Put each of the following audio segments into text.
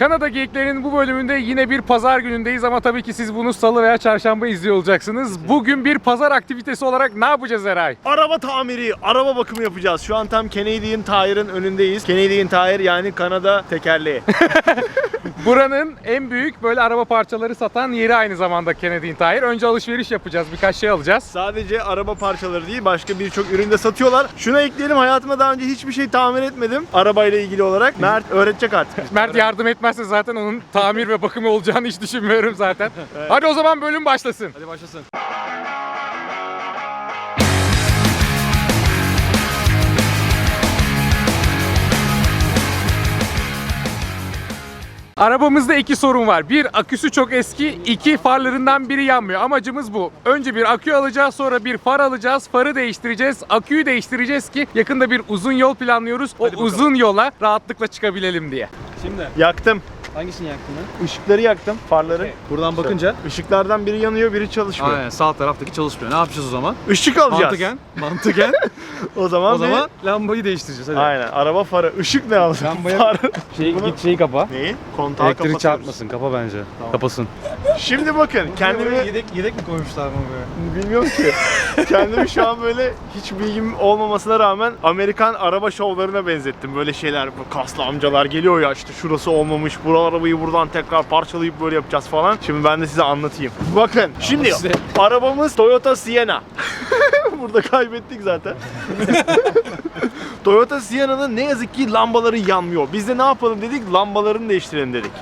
Kanada Geyiklerinin bu bölümünde yine bir pazar günündeyiz ama tabii ki siz bunu salı veya çarşamba izliyor olacaksınız. Bugün bir pazar aktivitesi olarak ne yapacağız Eray? Araba tamiri, araba bakımı yapacağız. Şu an tam Canadian Tire'ın önündeyiz. Canadian Tire yani Kanada tekerleği. Buranın en büyük böyle araba parçaları satan yeri aynı zamanda Canadian Tire. Önce alışveriş yapacağız, birkaç şey alacağız. Sadece araba parçaları değil başka birçok üründe satıyorlar. Şuna ekleyelim hayatımda daha önce hiçbir şey tamir etmedim arabayla ilgili olarak. Mert öğretecek artık. Mert yardım etmezse zaten onun tamir ve bakımı olacağını hiç düşünmüyorum zaten. Hadi o zaman bölüm başlasın. Hadi başlasın. Arabamızda iki sorun var. Bir, aküsü çok eski. iki farlarından biri yanmıyor. Amacımız bu. Önce bir akü alacağız, sonra bir far alacağız. Farı değiştireceğiz, aküyü değiştireceğiz ki yakında bir uzun yol planlıyoruz. O uzun yola rahatlıkla çıkabilelim diye. Şimdi Yaktım. Hangisini yaktın lan? Işıkları yaktım, farları. Buradan bakınca Işıklardan biri yanıyor, biri çalışmıyor. Aynen sağ taraftaki çalışmıyor. Ne yapacağız o zaman? Işık alacağız. Mantıken. Mantıken. O zaman, o zaman lambayı değiştireceğiz hadi. Aynen. Araba farı. Işık ne alacak? Lambaya- Far. Şey, Bunu- git şeyi kapa. Neyi? Kontağı kapatıyoruz. çarpmasın. Kapa bence. Kapasın. Şimdi bakın kendimi yedek yedek mi koymuşlar mı böyle? bilmiyorum ki. kendimi şu an böyle hiç bilgim olmamasına rağmen Amerikan araba şovlarına benzettim. Böyle şeyler bu kaslı amcalar geliyor ya işte şurası olmamış. Arabayı buradan tekrar parçalayıp böyle yapacağız falan. Şimdi ben de size anlatayım. Bakın şimdi size. arabamız Toyota Sienna. Burada kaybettik zaten. Toyota Sienna'nın ne yazık ki lambaları yanmıyor. Biz de ne yapalım dedik? Lambalarını değiştirelim dedik.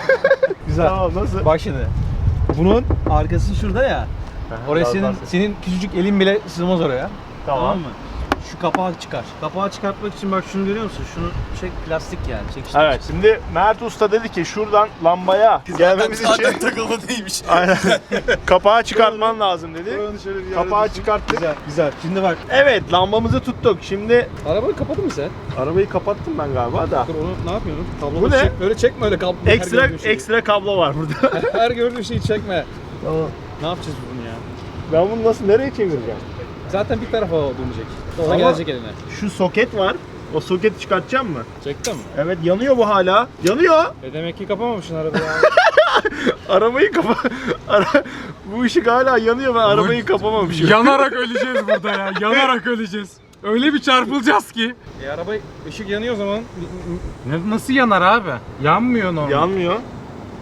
Güzel. Tamam nasıl? Bak şimdi. Bunun arkası şurada ya. Oraya biraz senin senin küçücük elin bile sığmaz oraya. Tamam. mı? Şu kapağı çıkar. Kapağı çıkartmak için bak şunu görüyor musun? Şunu çek plastik yani. Çekiştir. Evet şimdi Mert Usta dedi ki şuradan lambaya gelmemiz için takılma değilmiş. Aynen. kapağı çıkartman lazım dedi. Kapağı çıkarttık. Güzel, güzel. Şimdi bak. Evet lambamızı tuttuk. Şimdi Arabayı kapadın mı sen? arabayı kapattım ben galiba da. Dur onu ne yapıyorsun? Kablo Bu ne? Çek, öyle çekme öyle kablo. her Ekstra gördüğün şeyi. ekstra kablo var burada. Her gördüğün şeyi çekme. Ne yapacağız bunu ya? ben bunu nasıl nereye çevireceğim? Zaten bir tarafa dönecek. Sonra Ama- gelecek eline. Şu soket var. O soketi çıkartacağım mı? Çektin mi? Evet yanıyor bu hala. Yanıyor. E demek ki kapamamışsın arabayı. Arabayı kapa. Ara... Bu ışık hala yanıyor ben arabayı kapamamışım. Yanarak öleceğiz burada ya. Yanarak öleceğiz. Öyle bir çarpılacağız ki. e araba ışık yanıyor o zaman. Ne, nasıl yanar abi? Yanmıyor normal. Yanmıyor.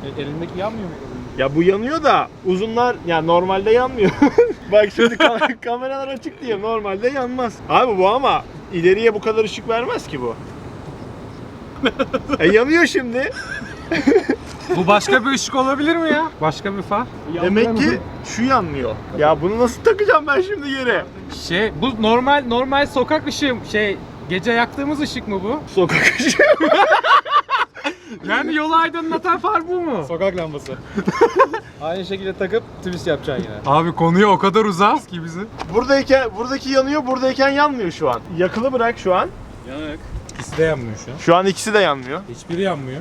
E, elindeki yanmıyor mu? Ya bu yanıyor da uzunlar ya normalde yanmıyor. Bak şimdi kam- kameralar açık diye normalde yanmaz. Abi bu ama ileriye bu kadar ışık vermez ki bu. e yanıyor şimdi. Bu başka bir ışık olabilir mi ya? Başka bir far? Demek ki şu yanmıyor. Ya bunu nasıl takacağım ben şimdi yere? Şey, bu normal normal sokak ışığı şey gece yaktığımız ışık mı bu? Sokak ışığı. Yani yolu aydınlatan far bu mu? Sokak lambası. Aynı şekilde takıp twist yapacaksın yine. Abi konuya o kadar uzağız ki bizi. Buradayken buradaki yanıyor, buradayken yanmıyor şu an. Yakılı bırak şu an. Yanık. İkisi de yanmıyor şu an. Şu an ikisi de yanmıyor. Hiçbiri yanmıyor.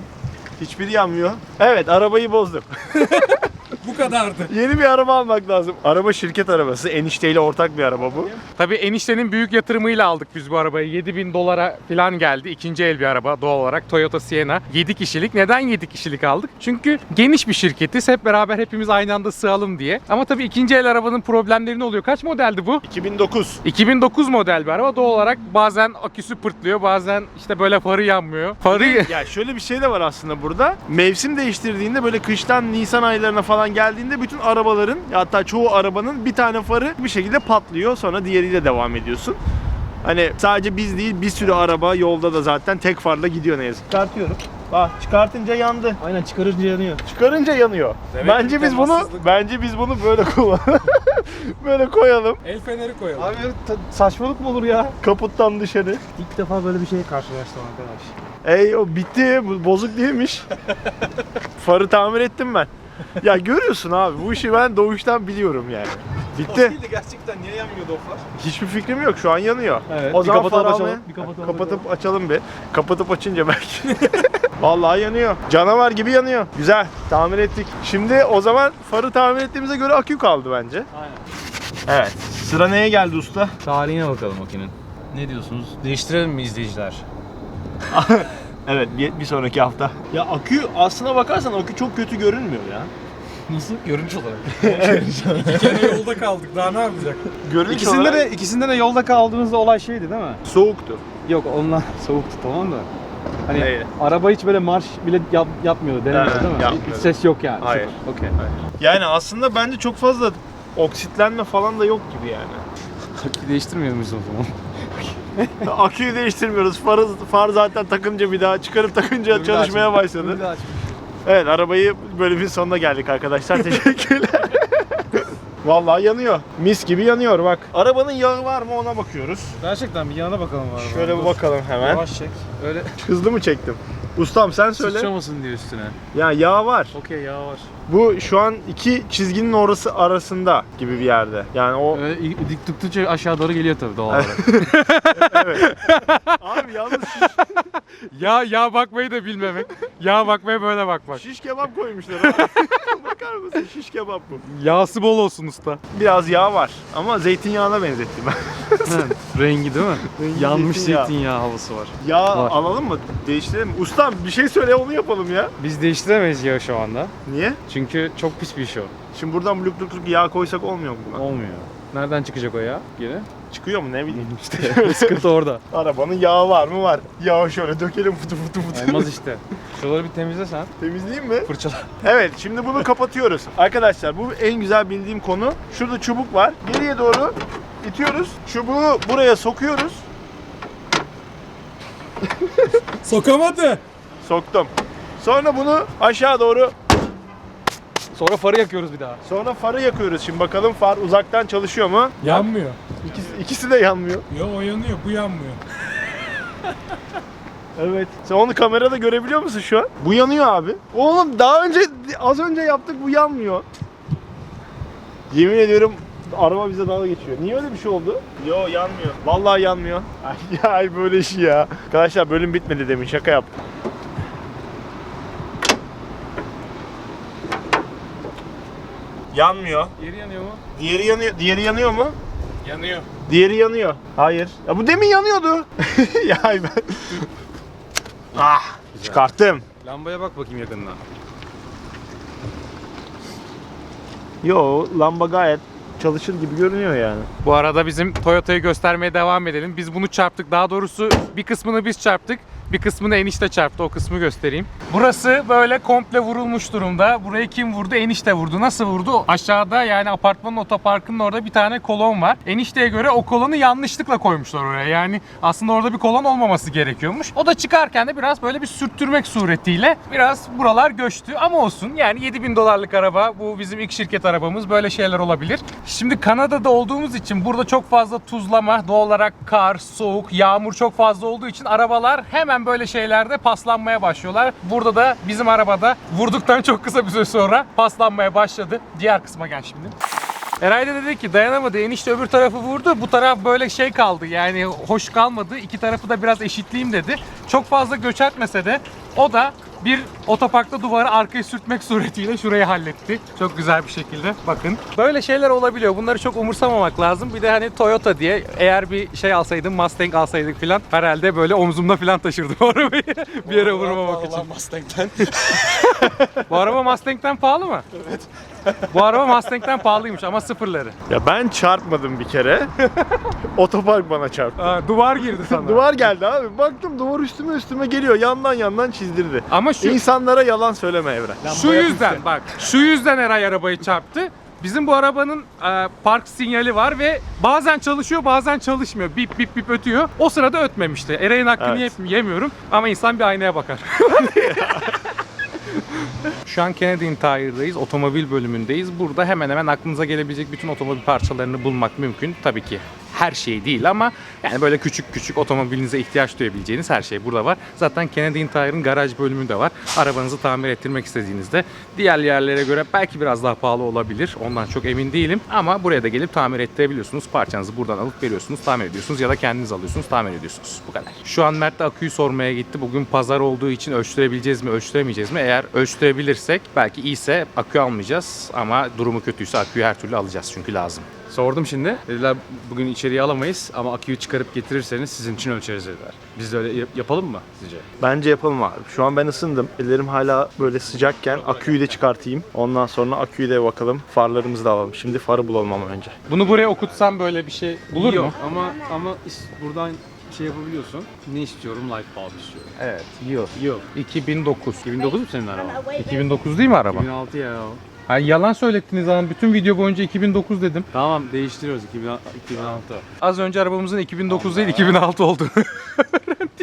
Hiçbiri yanmıyor. Evet, arabayı bozdum. Bu kadardı. Yeni bir araba almak lazım. Araba şirket arabası. Enişteyle ortak bir araba bu. Tabii eniştenin büyük yatırımıyla aldık biz bu arabayı. 7000 dolara falan geldi. İkinci el bir araba doğal olarak. Toyota Sienna. 7 kişilik. Neden 7 kişilik aldık? Çünkü geniş bir şirketiz. Hep beraber hepimiz aynı anda sığalım diye. Ama tabii ikinci el arabanın problemleri ne oluyor? Kaç modeldi bu? 2009. 2009 model bir araba. Doğal olarak bazen aküsü pırtlıyor. Bazen işte böyle farı yanmıyor. Farı... Ya şöyle bir şey de var aslında burada. Mevsim değiştirdiğinde böyle kıştan Nisan aylarına falan geldiğinde bütün arabaların ya hatta çoğu arabanın bir tane farı bir şekilde patlıyor. Sonra diğeriyle devam ediyorsun. Hani sadece biz değil bir sürü araba yolda da zaten tek farla gidiyor ne yazık. Çıkartıyorum. Bak çıkartınca yandı. Aynen çıkarınca yanıyor. Çıkarınca yanıyor. Demek bence biz bunu bence biz bunu böyle kullanalım. böyle koyalım. El feneri koyalım. Abi saçmalık mı olur ya? Kaputtan dışarı. İlk defa böyle bir şeye karşılaştım arkadaş. Ey o bitti. Bozuk değilmiş. Farı tamir ettim ben. Ya görüyorsun abi bu işi ben doğuştan biliyorum yani. Bitti. gerçekten niye yanmıyordu o far? Hiçbir fikrim yok. Şu an yanıyor. Evet, o bir zaman kapatalım, far açalım. almaya- Bir kapatalım, kapatıp açalım bir. Kapatıp açınca belki. Vallahi yanıyor. Canavar gibi yanıyor. Güzel. Tamir ettik. Şimdi o zaman farı tamir ettiğimize göre akü kaldı bence. Aynen. Evet. Sıra neye geldi usta? Tarihine bakalım makinenin. Ne diyorsunuz? Değiştirelim mi izleyiciler? Evet bir, bir sonraki hafta. Ya akü aslına bakarsan akü çok kötü görünmüyor ya. Nasıl? Görünüş olarak. İki kere yolda kaldık. Daha ne yapacak? Görünüş İkisinde olarak de ikisinde de yolda kaldığınızda olay şeydi değil mi? soğuktu. Yok onlar soğuktu tamam da. Hani Neyi? araba hiç böyle marş bile yap, yapmıyordu denemedi Evet, değil mi? yapmıyordu. Hiç ses yok yani. Hayır. Sıfır. Okey. Yani aslında bence çok fazla oksitlenme falan da yok gibi yani. Akü değiştirmiyor muyuz o zaman? Aküyü değiştirmiyoruz. Farı, far zaten takınca bir daha çıkarıp takınca çalışmaya başladı. Evet arabayı bölümün sonuna geldik arkadaşlar. Teşekkürler. Vallahi yanıyor. Mis gibi yanıyor bak. Arabanın yağı var mı ona bakıyoruz. Gerçekten bir yana bakalım var. Şöyle bir bakalım hemen. Yavaş çek. Öyle Hızlı mı çektim? Ustam sen söyle. sıçramasın diye üstüne. Ya yağ var. Okey yağ var. Bu şu an iki çizginin orası arasında gibi bir yerde. Yani o Öyle dik tuttukça aşağı doğru geliyor tabii doğal olarak. evet. Abi yalnız şiş, Ya ya bakmayı da bilmemek. Ya bakmaya böyle bakmak. şiş kebap koymuşlar abi. Bakar mısın? Şiş kebap bu. Yağsı bol olsun usta. Biraz yağ var ama zeytinyağına benzettim ben. Rengi değil mi? Rengi Yanmış zeytinyağı. zeytinyağı havası var. Yağ Var. alalım mı? Değiştirelim mi? Ustam bir şey söyle onu yapalım ya. Biz değiştiremeyiz yağı şu anda. Niye? Çünkü çok pis bir iş o. Şimdi buradan bluk bluk bluk yağ koysak olmuyor mu buna? Olmuyor. Nereden çıkacak o yağ? Geri. Çıkıyor mu ne bileyim. İşte sıkıntı orada. Arabanın yağı var mı? Var. Yağı şöyle dökelim fıtı fıtı fıtı. Olmaz işte. Şuraları bir temizle sen. Temizleyeyim mi? Fırçala. Evet şimdi bunu kapatıyoruz. Arkadaşlar bu en güzel bildiğim konu. Şurada çubuk var. Geriye doğru itiyoruz. Çubuğu buraya sokuyoruz. Sokamadı. Soktum. Sonra bunu aşağı doğru Sonra farı yakıyoruz bir daha. sonra farı yakıyoruz. Şimdi bakalım far uzaktan çalışıyor mu? Yanmıyor. İkisi, ikisi de yanmıyor. Yo o yanıyor bu yanmıyor. Evet. Sen onu kamerada görebiliyor musun şu an? Bu yanıyor abi. Oğlum daha önce az önce yaptık bu yanmıyor. Yemin ediyorum araba bize dalga geçiyor. Niye öyle bir şey oldu? Yo yanmıyor. Vallahi yanmıyor. Ay, ay böyle işi ya. Arkadaşlar bölüm bitmedi demin şaka yap. Yanmıyor. Geri yanıyor mu? Diğeri yanıyor. Diğeri yanıyor mu? Yanıyor. Diğeri yanıyor. Hayır. Ya bu demin yanıyordu. ya ay ben. ah, çıkarttım. Lambaya bak bakayım yakından. Yo lamba gayet çalışır gibi görünüyor yani. Bu arada bizim Toyota'yı göstermeye devam edelim. Biz bunu çarptık. Daha doğrusu bir kısmını biz çarptık. Bir kısmını enişte çarptı. O kısmı göstereyim. Burası böyle komple vurulmuş durumda. Burayı kim vurdu? Enişte vurdu. Nasıl vurdu? Aşağıda yani apartmanın otoparkının orada bir tane kolon var. Enişteye göre o kolonu yanlışlıkla koymuşlar oraya. Yani aslında orada bir kolon olmaması gerekiyormuş. O da çıkarken de biraz böyle bir sürttürmek suretiyle biraz buralar göçtü. Ama olsun yani 7000 dolarlık araba. Bu bizim ilk şirket arabamız. Böyle şeyler olabilir. Şimdi Kanada'da olduğumuz için burada çok fazla tuzlama, doğal olarak kar, soğuk, yağmur çok fazla olduğu için arabalar hemen böyle şeylerde paslanmaya başlıyorlar. Burada da bizim arabada vurduktan çok kısa bir süre sonra paslanmaya başladı. Diğer kısma gel şimdi. Eray da dedi ki dayanamadı enişte öbür tarafı vurdu. Bu taraf böyle şey kaldı yani hoş kalmadı. İki tarafı da biraz eşitleyeyim dedi. Çok fazla göç etmese de o da bir otoparkta duvarı arkaya sürtmek suretiyle şurayı halletti. Çok güzel bir şekilde. Bakın. Böyle şeyler olabiliyor. Bunları çok umursamamak lazım. Bir de hani Toyota diye eğer bir şey alsaydım Mustang alsaydık filan herhalde böyle omzumda filan taşırdım arabayı. bir yere vurmamak için. Mustang'den. Bu araba Mustang'den pahalı mı? Evet. Bu araba Mustang'den pahalıymış ama sıfırları. Ya ben çarpmadım bir kere. Otopark bana çarptı. Aa, duvar girdi sana. Duvar geldi abi. Baktım duvar üstüme üstüme geliyor. Yandan yandan çizdirdi. Ama şu İnsanlara yalan söyleme Evren. şu yüzden bak şu yüzden Eray arabayı çarptı. Bizim bu arabanın e, park sinyali var ve bazen çalışıyor bazen çalışmıyor. Bip bip bip ötüyor. O sırada ötmemişti. Eray'ın hakkını Evet. yemiyorum ama insan bir aynaya bakar. Şu an Canadian Tire'dayız. Otomobil bölümündeyiz. Burada hemen hemen aklınıza gelebilecek bütün otomobil parçalarını bulmak mümkün. Tabii ki her şey değil ama yani böyle küçük küçük otomobilinize ihtiyaç duyabileceğiniz her şey burada var. Zaten Canadian Tire'ın garaj bölümü de var. Arabanızı tamir ettirmek istediğinizde diğer yerlere göre belki biraz daha pahalı olabilir. Ondan çok emin değilim. Ama buraya da gelip tamir ettirebiliyorsunuz. Parçanızı buradan alıp veriyorsunuz, tamir ediyorsunuz ya da kendiniz alıyorsunuz, tamir ediyorsunuz. Bu kadar. Şu an Mert de aküyü sormaya gitti. Bugün pazar olduğu için ölçtürebileceğiz mi, ölçtüremeyeceğiz mi? Eğer ölçtürebilirsek belki iyiyse akü almayacağız ama durumu kötüyse aküyü her türlü alacağız çünkü lazım. Sordum şimdi. Dediler bugün içeriye alamayız ama aküyü çıkarıp getirirseniz sizin için ölçeriz dediler. Biz de öyle yap- yapalım mı sizce? Bence yapalım abi. Şu an ben ısındım. Ellerim hala böyle sıcakken aküyü de çıkartayım. Ondan sonra aküyü de bakalım. Farlarımızı da alalım. Şimdi farı bulalım ama önce. Bunu buraya okutsam böyle bir şey bulur Yok mu? ama ama is- buradan şey yapabiliyorsun. Ne istiyorum? Light bulb istiyorum. Evet. Yok. Yok. 2009. 2009 mu senin araban? 2009 değil mi araba? 2006 ya o. Ha, yalan söylettiniz zaman bütün video boyunca 2009 dedim. Tamam değiştiriyoruz 2000 2006. Az önce arabamızın 2009 değil 2006 olduğunu.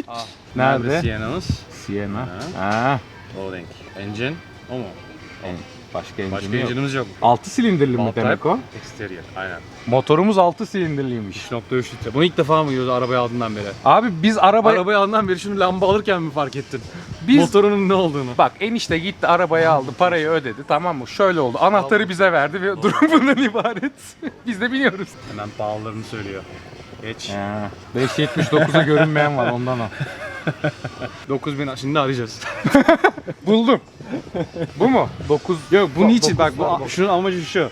Ah. Nerede? Siena'nız? Sienna. Ha. Ha. O renk. Engine o mu? Başka Başka yok. engine'ımız yok. 6 silindirli mi Alt demek type, o? Exterior. Aynen. Motorumuz 6 silindirliymiş. 3.3 litre. Bunu ilk defa mı görüyoruz arabayı aldığından beri? Abi biz araba Arabayı aldığından beri şunu lamba alırken mi fark ettin? biz Motorunun ne olduğunu. Bak enişte gitti arabayı aldı parayı ödedi tamam mı? Şöyle oldu anahtarı bize verdi ve durum bundan ibaret. biz de biliyoruz. Hemen pahalılarını söylüyor. Geç. 579'a görünmeyen var ondan o. 9000 şimdi arayacağız. Buldum. Bu mu? 9 Yok bu Bak, niçin? Bak bu şunun amacı şu.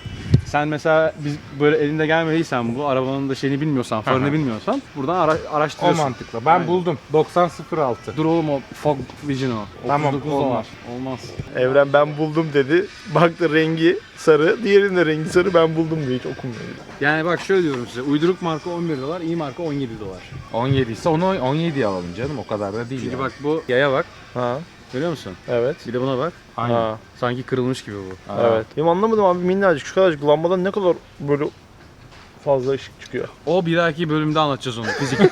Sen mesela biz böyle elinde gelmediysen bu arabanın da şeyini bilmiyorsan, farını bilmiyorsan buradan ara, o araştırıyorsun. mantıklı. Ben Aynen. buldum. 9006. Dur oğlum o Fog Vision o. Tamam, 39 olmaz. dolar. Olmaz. Evren ben buldum dedi. Baktı rengi sarı. Diğerinin de rengi sarı. Ben buldum diye hiç okumuyor. Yani bak şöyle diyorum size. Uyduruk marka 11 dolar, iyi marka 17 dolar. 17 ise onu 17'ye alalım canım o kadar da değil. Çünkü yani. bak bu yaya bak. Ha. Görüyor musun? Evet. Bir de buna bak. Aynen. Ha. Sanki kırılmış gibi bu. Aa. Evet. Benim anlamadım abi minnacık şu kadarcık lambadan ne kadar böyle fazla ışık çıkıyor. O bir dahaki bölümde anlatacağız onu. Fizik.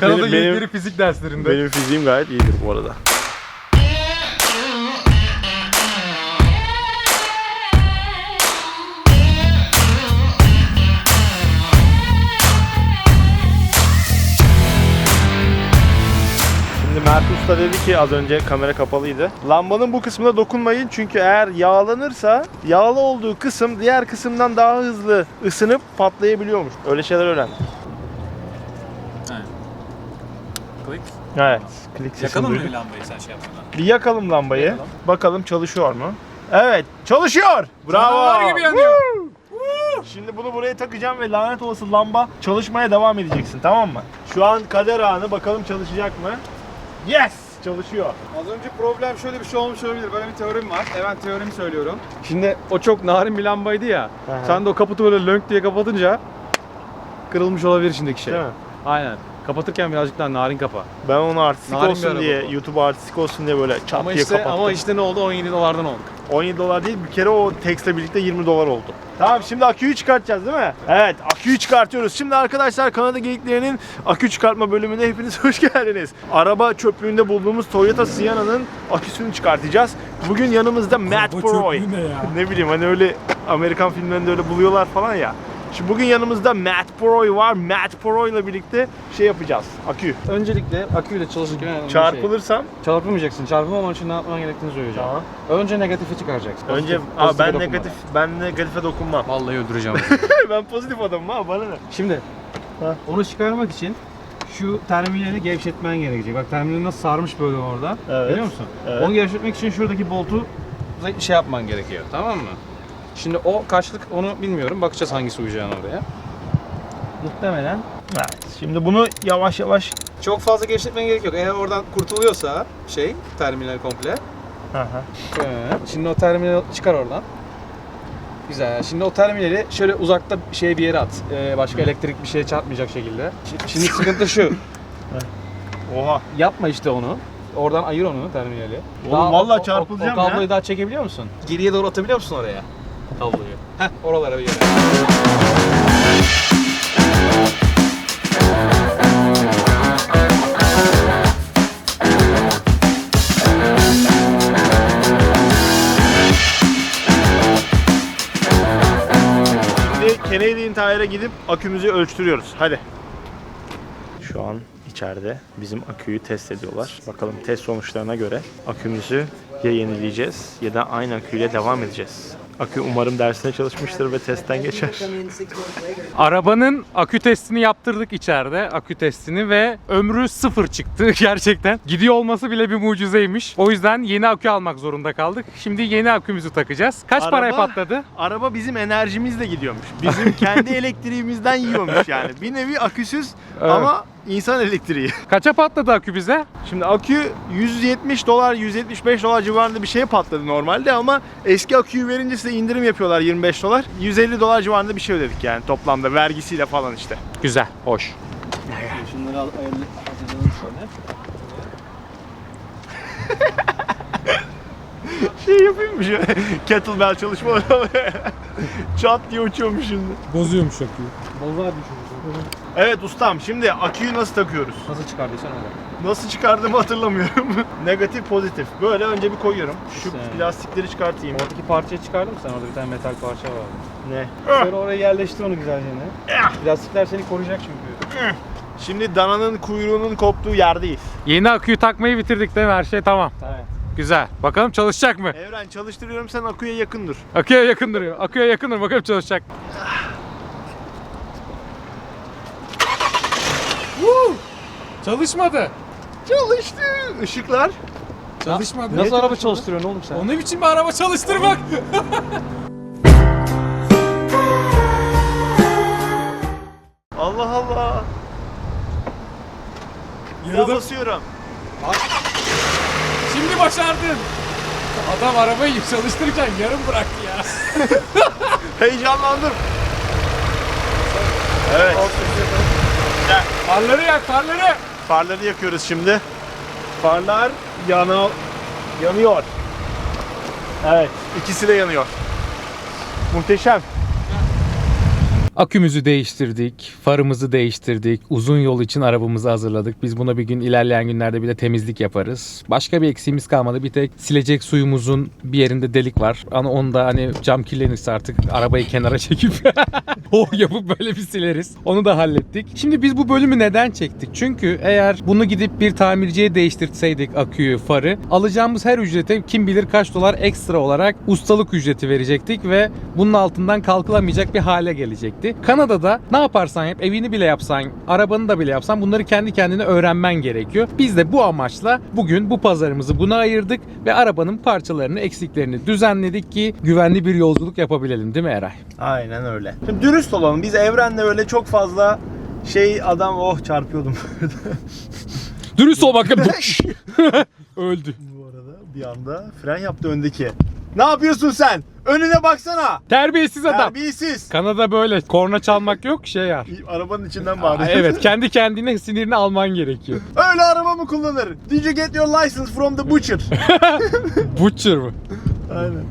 Kanada Benim- yeni benim- fizik derslerinde. Benim fiziğim gayet iyidir bu arada. Mert Usta dedi ki az önce kamera kapalıydı. Lambanın bu kısmına dokunmayın çünkü eğer yağlanırsa yağlı olduğu kısım diğer kısımdan daha hızlı ısınıp patlayabiliyormuş. Öyle şeyler öğrendim. Klik. Evet. Klik sesini Yakalım mı duydum. lambayı sen şey yapmadan? Bir yakalım lambayı. Bakalım çalışıyor mu? Evet, çalışıyor. Bravo. Canavar gibi yanıyor. Woo! Woo! Şimdi bunu buraya takacağım ve lanet olası lamba çalışmaya devam edeceksin tamam mı? Şu an kader anı bakalım çalışacak mı? Yes! Çalışıyor. Az önce problem şöyle bir şey olmuş olabilir. Böyle bir teorim var. Evet teorimi söylüyorum. Şimdi o çok narin bir lambaydı ya. Aha. Sen de o kaputu böyle lönk diye kapatınca kırılmış olabilir içindeki şey. Değil mi? Aynen. Kapatırken birazcık daha narin kapa. Ben onu artistik Narin olsun diye, bu. YouTube artistik olsun diye böyle çat Ama diye işte kapattım. ama işte ne oldu? 17 dolardan oldu. 17 dolar değil bir kere o tekstle birlikte 20 dolar oldu. Tamam şimdi aküyü çıkartacağız değil mi? Evet aküyü çıkartıyoruz. Şimdi arkadaşlar Kanada Geyiklerinin akü çıkartma bölümüne hepiniz hoş geldiniz. Araba çöplüğünde bulduğumuz Toyota Sienna'nın aküsünü çıkartacağız. Bugün yanımızda Matt Proy. Ne bileyim hani öyle Amerikan filmlerinde öyle buluyorlar falan ya. Şimdi bugün yanımızda Matt Proy var. Matt Proy ile birlikte şey yapacağız. Akü. Öncelikle aküyle çalışırken önemli bir Çarpılırsam şey. Çarpılmayacaksın. Çarpılmaman için ne yapman gerektiğini söyleyeceğim. Tamam. Önce negatifi çıkaracaksın. önce Pozitif- Aa, pozitife ben dokunma. negatif ben negatife dokunmam. Vallahi öldüreceğim. ben pozitif adamım ha bana ne? Şimdi Ha. onu çıkarmak için şu terminali gevşetmen gerekecek. Bak terminali nasıl sarmış böyle orada. Evet. Biliyor musun? Evet. Onu gevşetmek için şuradaki boltu şey yapman gerekiyor. Tamam mı? Şimdi o kaçlık onu bilmiyorum. Bakacağız hangisi uyacağını oraya. muhtemelen Evet. Şimdi bunu yavaş yavaş Çok fazla gevşetmen gerek yok. Eğer oradan kurtuluyorsa şey terminal komple. Evet. Şimdi o terminal çıkar oradan. Güzel. Şimdi o terminali şöyle uzakta şey bir yere at. Ee, başka elektrik bir şeye çarpmayacak şekilde. Şi- Şimdi sıkıntı şu. Oha. Yapma işte onu. Oradan ayır onu terminali. Oğlum vallahi o- o- çarpılacağım o, kabloyu ya. daha çekebiliyor musun? Geriye doğru atabiliyor musun oraya? Kabloyu. Heh oralara bir yere. Şimdi Canadian Tire'a gidip akümüzü ölçtürüyoruz. Hadi. Şu an içeride bizim aküyü test ediyorlar. Bakalım test sonuçlarına göre akümüzü ya yenileyeceğiz ya da aynı aküyle devam edeceğiz. Akü umarım dersine çalışmıştır ve testten geçer. Arabanın akü testini yaptırdık içeride. Akü testini ve ömrü sıfır çıktı gerçekten. Gidiyor olması bile bir mucizeymiş. O yüzden yeni akü almak zorunda kaldık. Şimdi yeni akümüzü takacağız. Kaç Araba- paraya patladı? Araba bizim enerjimizle gidiyormuş. Bizim kendi elektriğimizden yiyormuş yani. Bir nevi aküsüz Evet. ama insan elektriği. Kaça patladı akü bize? Şimdi akü 170 dolar, 175 dolar civarında bir şeye patladı normalde ama eski aküyü verince size indirim yapıyorlar 25 dolar. 150 dolar civarında bir şey ödedik yani toplamda vergisiyle falan işte. Güzel, hoş. Şunları al, ayarlı, hazırlayalım şöyle. Şey yapayım mı şöyle kettlebell çalışmaları. Çat diye uçuyormuş şimdi. Bozuyormuş aküyü. Bozar şey. Evet ustam şimdi aküyü nasıl takıyoruz? Nasıl çıkardıysan öyle. Nasıl çıkardığımı hatırlamıyorum. Negatif pozitif. Böyle önce bir koyuyorum. Şu Güzel. plastikleri çıkartayım. Oradaki parçayı çıkardın mı sen? Orada bir tane metal parça vardı. Ne? Şöyle oraya yerleştir onu güzelce. Plastikler seni koruyacak çünkü. Şimdi dananın kuyruğunun koptuğu yerdeyiz. Yeni aküyü takmayı bitirdik değil mi? Her şey tamam. Tamam. Güzel. Bakalım çalışacak mı? Evren çalıştırıyorum sen aküye yakın dur. Aküye yakın duruyor. Aküye yakın dur. Bakalım çalışacak. Woo! Çalışmadı. Çalıştı. Işıklar. Çalışmadı. Nasıl araba çalıştırıyorsun oğlum sen? O ne biçim bir araba çalıştırmak? Allah Allah. Yine Yıldım. basıyorum. Şimdi başardın. Adam arabayı çalıştırırken yarım bıraktı ya. Heyecanlandım. Evet. Gel. Farları yak farları. Farları yakıyoruz şimdi. Farlar yana yanıyor. Evet, ikisi de yanıyor. Muhteşem. Akümüzü değiştirdik, farımızı değiştirdik, uzun yol için arabamızı hazırladık. Biz buna bir gün ilerleyen günlerde bir de temizlik yaparız. Başka bir eksiğimiz kalmadı. Bir tek silecek suyumuzun bir yerinde delik var. Ama onu da hani cam kirlenirse artık arabayı kenara çekip o yapıp böyle bir sileriz. Onu da hallettik. Şimdi biz bu bölümü neden çektik? Çünkü eğer bunu gidip bir tamirciye değiştirseydik aküyü, farı alacağımız her ücrete kim bilir kaç dolar ekstra olarak ustalık ücreti verecektik ve bunun altından kalkılamayacak bir hale gelecekti. Kanada'da ne yaparsan yap, evini bile yapsan, arabanı da bile yapsan bunları kendi kendine öğrenmen gerekiyor. Biz de bu amaçla bugün bu pazarımızı buna ayırdık ve arabanın parçalarını, eksiklerini düzenledik ki güvenli bir yolculuk yapabilelim değil mi Eray? Aynen öyle. Şimdi dürüst olalım. Biz evrenle öyle çok fazla şey adam oh çarpıyordum. Dürüst ol bakın. Öldü. Bu arada bir anda fren yaptı öndeki. Ne yapıyorsun sen? Önüne baksana. Terbiyesiz adam. Terbiyesiz. Kanada böyle korna çalmak yok şey ya. Arabanın içinden Aa, bağırıyor. evet kendi kendine sinirini alman gerekiyor. Öyle araba mı kullanır? Did you get your license from the butcher? Butcher mı? Aynen.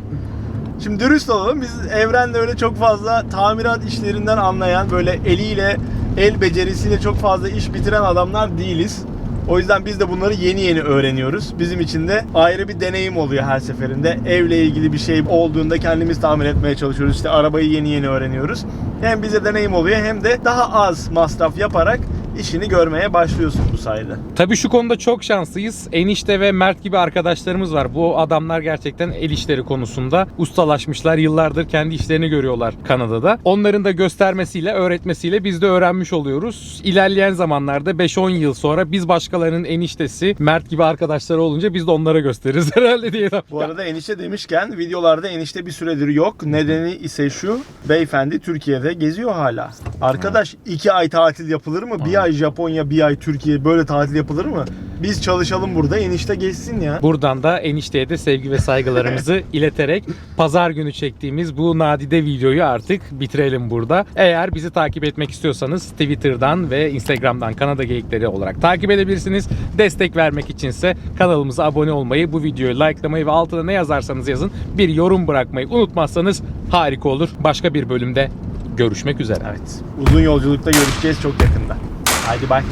Şimdi dürüst olalım. Biz Evren'le öyle çok fazla tamirat işlerinden anlayan, böyle eliyle, el becerisiyle çok fazla iş bitiren adamlar değiliz. O yüzden biz de bunları yeni yeni öğreniyoruz. Bizim için de ayrı bir deneyim oluyor her seferinde. Evle ilgili bir şey olduğunda kendimiz tamir etmeye çalışıyoruz. İşte arabayı yeni yeni öğreniyoruz. Hem bize deneyim oluyor hem de daha az masraf yaparak işini görmeye başlıyorsun bu sayede. Tabii şu konuda çok şanslıyız. Enişte ve Mert gibi arkadaşlarımız var. Bu adamlar gerçekten el işleri konusunda ustalaşmışlar. Yıllardır kendi işlerini görüyorlar Kanada'da. Onların da göstermesiyle, öğretmesiyle biz de öğrenmiş oluyoruz. İlerleyen zamanlarda 5-10 yıl sonra biz başkalarının eniştesi, Mert gibi arkadaşları olunca biz de onlara gösteririz herhalde diye. Bu arada enişte demişken videolarda enişte bir süredir yok. Nedeni ise şu. Beyefendi Türkiye'de geziyor hala. Arkadaş iki ay tatil yapılır mı? Bir ay Japonya, bir ay Türkiye böyle tatil yapılır mı? Biz çalışalım burada enişte geçsin ya. Buradan da enişteye de sevgi ve saygılarımızı ileterek pazar günü çektiğimiz bu nadide videoyu artık bitirelim burada. Eğer bizi takip etmek istiyorsanız Twitter'dan ve Instagram'dan Kanada Geyikleri olarak takip edebilirsiniz. Destek vermek içinse kanalımıza abone olmayı, bu videoyu likelamayı ve altına ne yazarsanız yazın bir yorum bırakmayı unutmazsanız harika olur. Başka bir bölümde görüşmek üzere. Evet. Uzun yolculukta görüşeceğiz çok yakında. Haydi bay.